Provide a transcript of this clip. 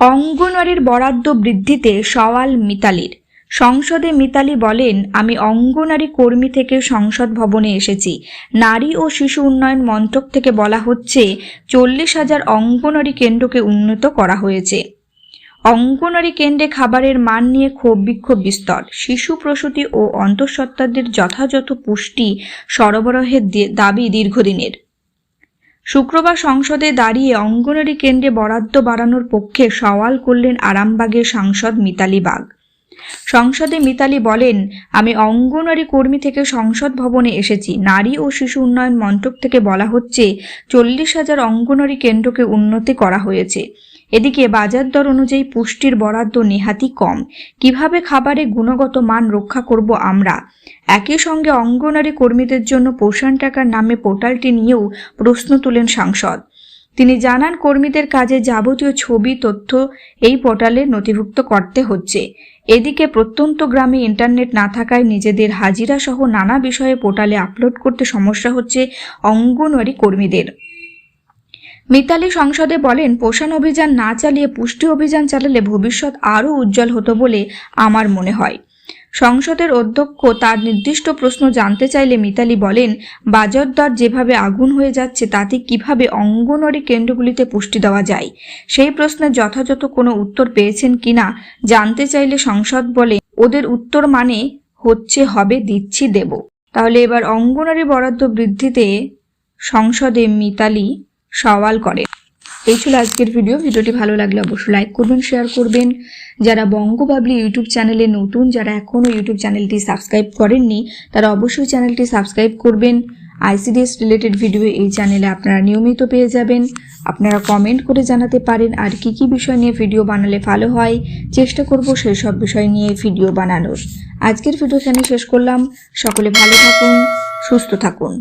অঙ্গনওয়াড়ির বরাদ্দ বৃদ্ধিতে সওয়াল মিতালির। সংসদে মিতালি বলেন, আমি অঙ্গনারী কর্মী থেকে সংসদ ভবনে এসেছি। নারী ও শিশু উন্নয়ন মন্ত্রক থেকে বলা হচ্ছে, চল্লিশ হাজার অঙ্গনওয়াড়ি কেন্দ্রকে উন্নত করা হয়েছে। অঙ্গনওয়াড়ি কেন্দ্রে খাবারের মান নিয়ে ক্ষোভ বিক্ষোভ বিস্তর। শিশু প্রসূতি ও অন্তঃসত্ত্বাদের যথাযথ পুষ্টি সরবরাহের দাবি দীর্ঘদিনের। শুক্রবার সংসদে দাঁড়িয়ে অঙ্গনারী কেন্দ্রে বরাদ্দ বাড়ানোর পক্ষে সওয়াল করলেন আরামবাগের সাংসদ মিতালি বাগ। সংসদে মিতালি বলেন, আমি অঙ্গনওয়াড়ি কর্মী থেকে সংসদ ভবনে এসেছি। নারী ও শিশু উন্নয়ন মন্ত্রক থেকে বলা হচ্ছে, চল্লিশ হাজার অঙ্গনওয়াড়ি কেন্দ্রকে উন্নতি করা হয়েছে। এদিকে বাজার দর অনুযায়ী পুষ্টির বরাদ্দ নেহাতি কম। কীভাবে খাবারে গুণগত মান রক্ষা করব আমরা? একই সঙ্গে অঙ্গনওয়াড়ি কর্মীদের জন্য পোষণ টাকার নামে পোর্টালটি নিয়েও প্রশ্ন তুলেন সাংসদ। তিনি জানান, কর্মীদের কাজে যাবতীয় ছবি, তথ্য এই পোর্টালে নথিভুক্ত করতে হচ্ছে। এদিকে প্রত্যন্ত গ্রামে ইন্টারনেট না থাকায় নিজেদের হাজিরা সহ নানা বিষয়ে পোর্টালে আপলোড করতে সমস্যা হচ্ছে অঙ্গনওয়াড়ি কর্মীদের। মিতালি সংসদে বলেন, পোষণ অভিযান না চালিয়ে পুষ্টি অভিযান চালালে ভবিষ্যৎ আরও উজ্জ্বল হতো বলে আমার মনে হয়। সংসদের অধ্যক্ষ তার নির্দিষ্ট প্রশ্ন জানতে চাইলে মিতালি বলেন বাজার দর যেভাবে আগুন হয়ে যাচ্ছে, তাতে কীভাবে অঙ্গনওয়াড়ি কেন্দ্রগুলিতে পুষ্টি দেওয়া যায়? সেই প্রশ্নের যথাযথ কোনো উত্তর পেয়েছেন কিনা জানতে চাইলে সংসদ বলে, ওদের উত্তর মানে হচ্ছে হবে দিচ্ছি দেব। তাহলে এবার অঙ্গনওয়াড়ি বরাদ্দ বৃদ্ধিতে সংসদে মিতালি সওয়াল করে। এই ছিল আজকের ভিডিও ভিডিওটি ভালো লাগলে অবশ্যই লাইক করবেন শেয়ার করবেন। যারা বঙ্গবাবলি ইউটিউব চ্যানেলে নতুন, যারা এখনও ইউটিউব চ্যানেলটি সাবস্ক্রাইব করেননি, তারা অবশ্যই চ্যানেলটি সাবস্ক্রাইব করবেন। আইসিডিএস রিলেটেড ভিডিও এই চ্যানেলে আপনারা নিয়মিত পেয়ে যাবেন। আপনারা কমেন্ট করে জানাতে পারেন আর কি কি বিষয় নিয়ে ভিডিও বানালে ভালো হয়। চেষ্টা করব সেই সব বিষয় নিয়ে ভিডিও বানানোর। আজকের ভিডিও এখানে শেষ করলাম। সকলে ভালো থাকুন, সুস্থ থাকুন।